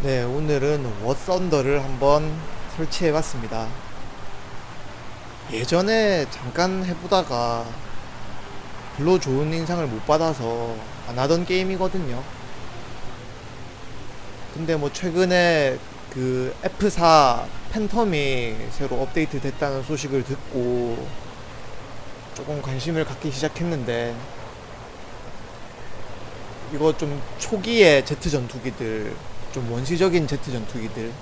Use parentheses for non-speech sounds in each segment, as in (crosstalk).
네, 오늘은 워썬더를 한번 설치해 봤습니다. 예전에 잠깐 해보다가 별로 좋은 인상을 못 받아서 안 하던 게임이거든요. 근데 뭐 최근에 그 F4 팬텀이 새로 업데이트 됐다는 소식을 듣고 조금 관심을 갖기 시작했는데 이거 좀 초기의 제트 전투기들 좀 원시적인 제트 전투기들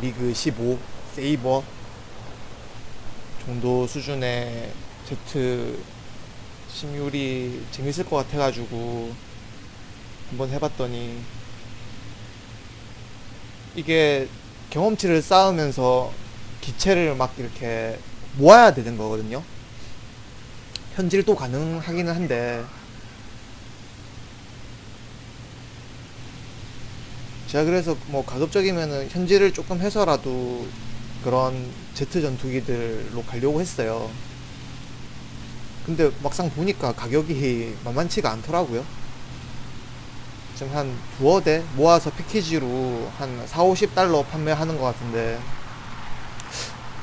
미그 15 세이버 정도 수준의 제트 심율이 재밌을 것 같아가지고 한번 해봤더니 이게 경험치를 쌓으면서 기체를 막 이렇게 모아야 되는 거거든요. 현질 도 가능하기는 한데 제가 그래서 뭐 가급적이면은 현질을 조금 해서라도 그런 제트 전투기들로 가려고 했어요. 근데 막상 보니까 가격이 만만치가 않더라고요. 지금 한 두어 대 모아서 패키지로 한 4, 50달러 판매하는 것 같은데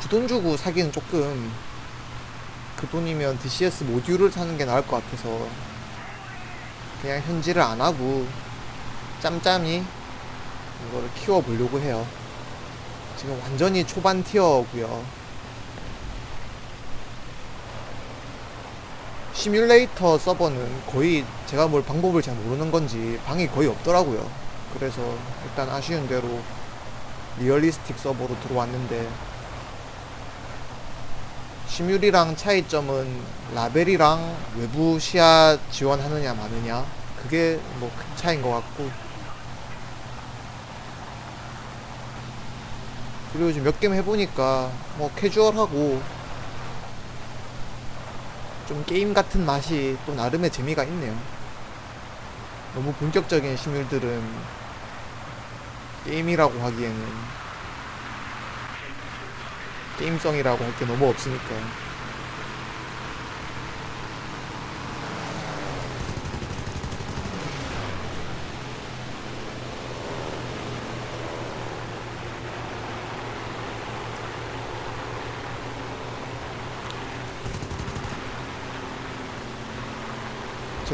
그 돈 주고 사기는 조금 그 돈이면 DCS 모듈을 사는 게 나을 것 같아서 그냥 현질을 안 하고 짬짬이 이거를 키워보려고 해요. 지금 완전히 초반 티어고요. 시뮬레이터 서버는 거의 제가 뭘 방법을 잘 모르는 건지 방이 거의 없더라고요. 그래서 일단 아쉬운 대로 리얼리스틱 서버로 들어왔는데 시뮬이랑 차이점은 라벨이랑 외부 시야 지원하느냐 마느냐 그게 뭐 큰 차이인 것 같고 그리고 지금 몇 게임 해보니까 뭐 캐주얼하고 좀 게임 같은 맛이 또 나름의 재미가 있네요. 너무 본격적인 시뮬들은 게임이라고 하기에는 게임성이라고 할 게 너무 없으니까.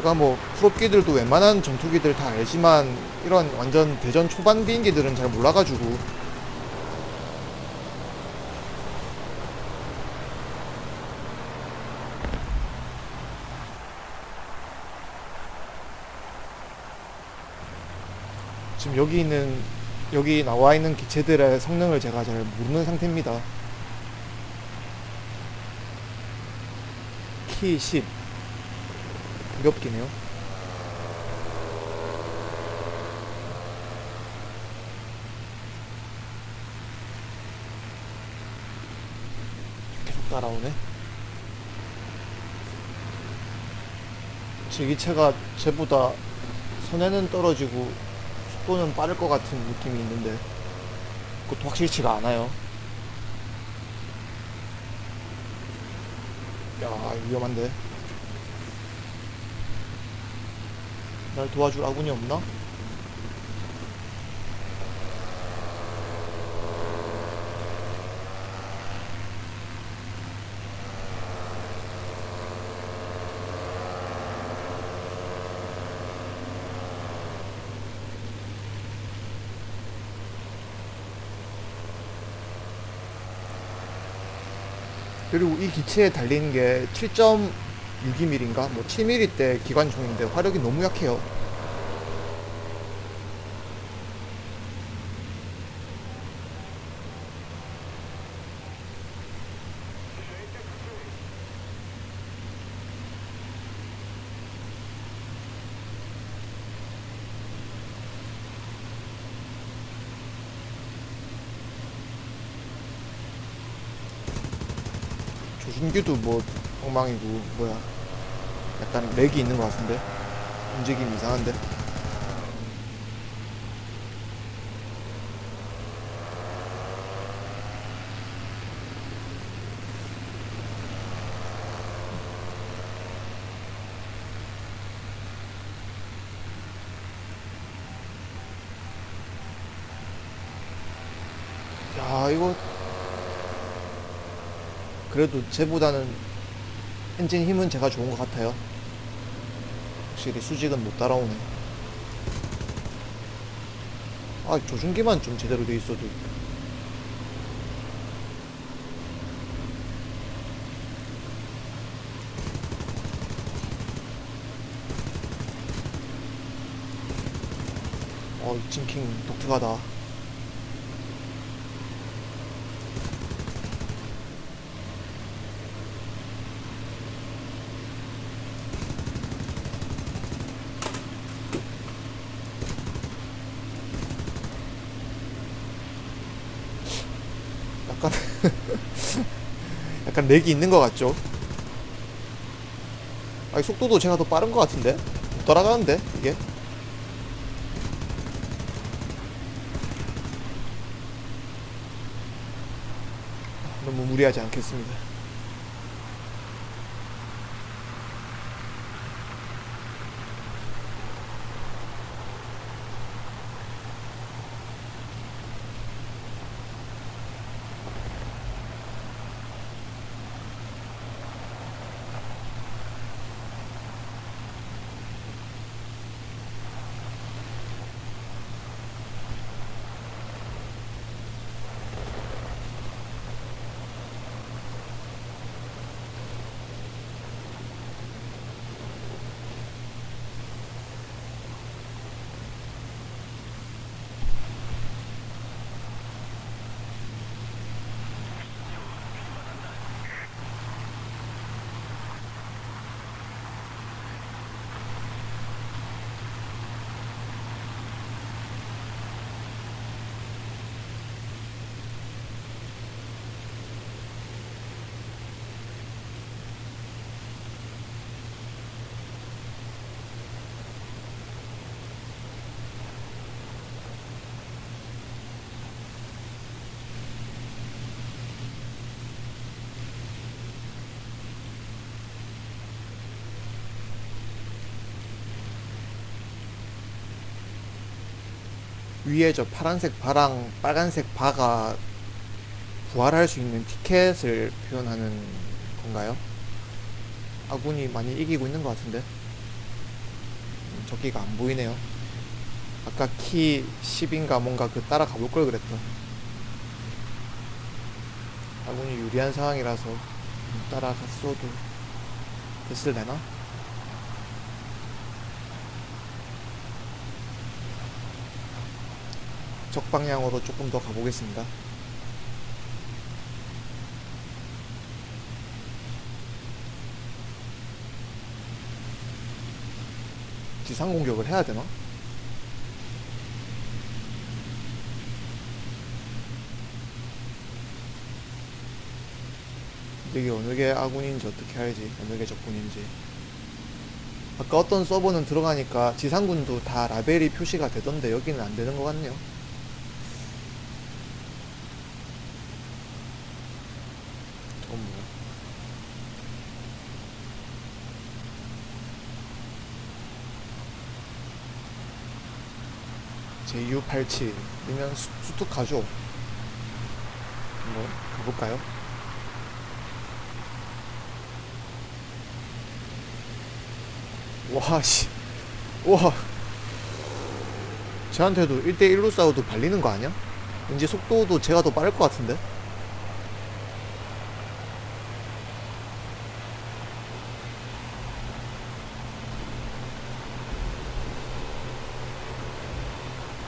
제가 뭐 프로끼들도 웬만한 전투기들 다 알지만 이런 완전 대전 초반 비행기들은 잘 몰라가지고 지금 여기 있는 여기 나와 있는 기체들의 성능을 제가 잘 모르는 상태입니다. 키 10. 해요. 계속 따라오네. 제 기체가 쟤보다 선에는 떨어지고 속도는 빠를 것 같은 느낌이 있는데 그것도 확실치가 않아요. 야 위험한데. 날 도와줄 아군이 없나? 그리고 이 기체에 달린 게 7.62mm인가? 뭐 7mm 대 기관총인데 화력이 너무 약해요. 조준규도 뭐 엉망이고 뭐야 약간 렉이 있는 것 같은데? 움직임 이상한데? 야 이거 그래도 쟤보다는 엔진 힘은 제가 좋은 것 같아요. 확실히 수직은 못 따라오네. 아 조준기만 좀 제대로 돼 있어도. 어 징킹 독특하다 약간 (laughs) 약간 렉이 있는 것 같죠? 아니 속도도 제가 더 빠른 것 같은데? 못 따라가는데 이게? 너무 무리하지 않겠습니다. 위에 저 파란색 바랑 빨간색 바가 부활할 수 있는 티켓을 표현하는 건가요? 아군이 많이 이기고 있는 것 같은데 음, 저기가 안 보이네요 아까 키 10인가 뭔가 그 따라가 볼 걸 그랬다 아군이 유리한 상황이라서 음, 따라갔어도 됐을래나? 적방향으로 조금 더 가보겠습니다. 지상 공격을 해야 되나? 이게 어느 게 아군인지 어떻게 알지? 어느 게 적군인지. 아까 어떤 서버는 들어가니까 지상군도 다 라벨이 표시가 되던데 여기는 안 되는 것 같네요. 저건 뭐야? JU87이면 수특하죠? 한번 가볼까요? 와, 씨. 와. 쟤한테도 1대1로 싸워도 발리는 거 아니야? 왠지 속도도 제가 더 빠를 것 같은데?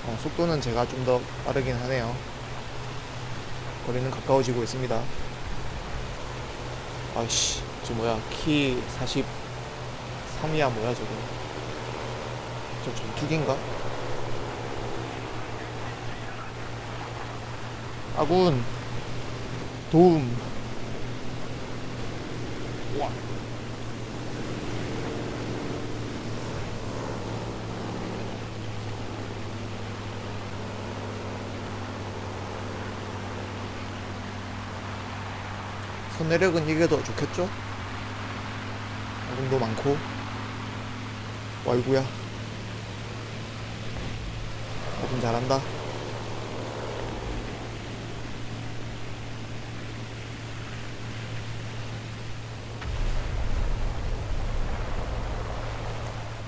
어, 속도는 제가 좀 더 빠르긴 하네요. 거리는 가까워지고 있습니다. 아이씨, 저 뭐야, 키 43이야, 뭐야, 저거. 저 전투기인가? 아군, 도움. 와. 소내력은 이게 더 좋겠죠? 아군도 많고. 와이구야. 아군 잘한다.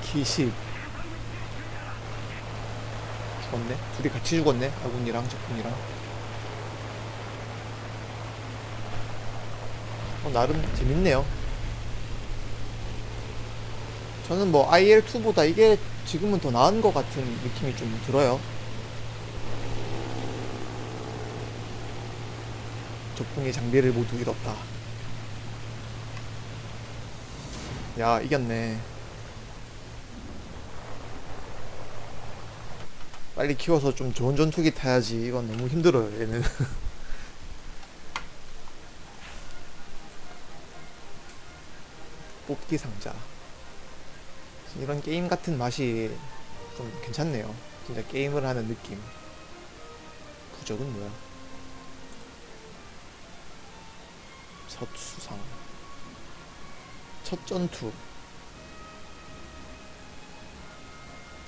기십 죽었네. 둘이 같이 죽었네. 아군이랑 적군이랑. 어, 나름 재밌네요. 저는 뭐 IL2보다 이게 지금은 더 나은 것 같은 느낌이 좀 들어요. 적군이 장비를 모두 잃었다. 야 이겼네. 빨리 키워서 좀 좋은 전투기 타야지. 이건 너무 힘들어요 얘는 (laughs) 뽑기 상자. 이런 게임 같은 맛이 좀 괜찮네요. 진짜 게임을 하는 느낌. 부적은 뭐야? 첫 수상. 첫 전투.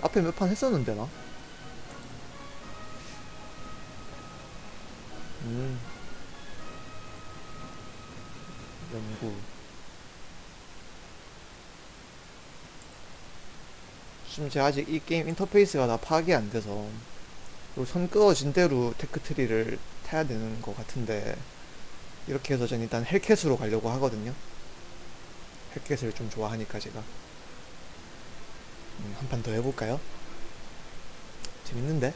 앞에 몇 판 했었는데 나? 음. 연구 지금 제가 아직 이 게임 인터페이스가 다 파악이 안 돼서 요선 그어진 대로 테크트리를 타야 되는 것 같은데 이렇게 해서 전 일단 헬켓으로 가려고 하거든요 헬켓을 좀 좋아하니까 제가 음, 한판 더 해볼까요? 재밌는데?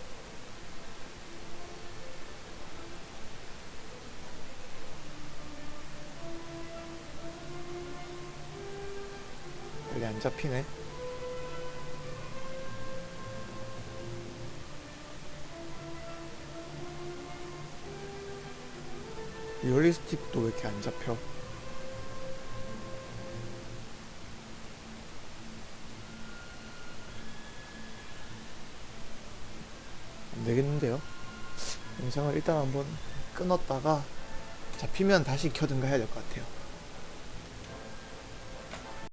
여기 안 잡히네 리얼리스틱도 왜 이렇게 안 잡혀? 안 되겠는데요? 영상을 일단 한번 끊었다가 잡히면 다시 켜든가 해야 될 것 같아요.